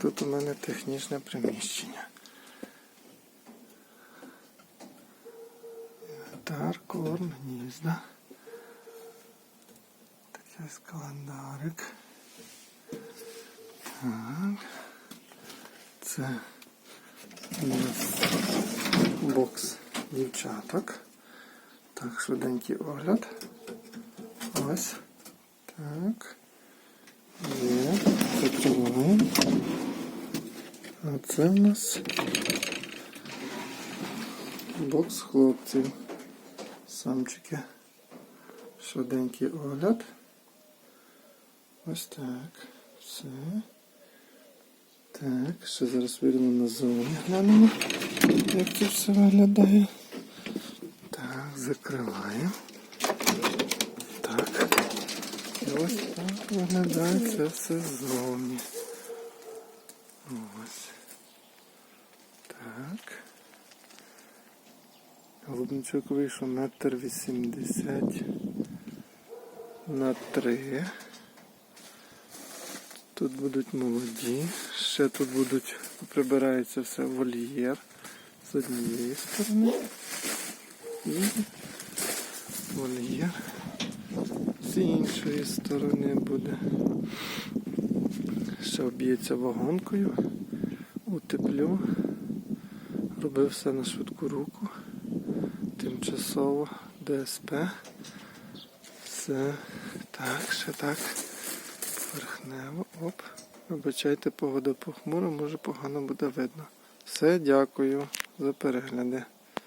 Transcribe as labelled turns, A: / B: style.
A: тут у мене технічне приміщення. Гітар, корм, гнізда. Такий календарик. Так. Це у нас бокс дівчаток. Так, швиденький огляд. Ось. Так. Є. Закриваємо. А це в нас бокс хлопців. Самчики. Швиденький огляд. Ось так. Все. Так, ще зараз вірно назовні глянемо, як це все виглядає. Так, закриваємо. Так. І ось так виглядає це все ззовні. Ось. Так. Голубничок вийшов метр вісімдесят на три. Тут будуть молоді. Ще тут будуть прибирається все вольєр з однієї сторони. І вольєр з іншої сторони буде. Ще об'ється вагонкою, утеплю. Робив все на швидку руку. Тимчасово ДСП. Все так, ще так. Верхнево, Оп. Вибачайте, погода похмура, може погано буде видно. Все, дякую за перегляди.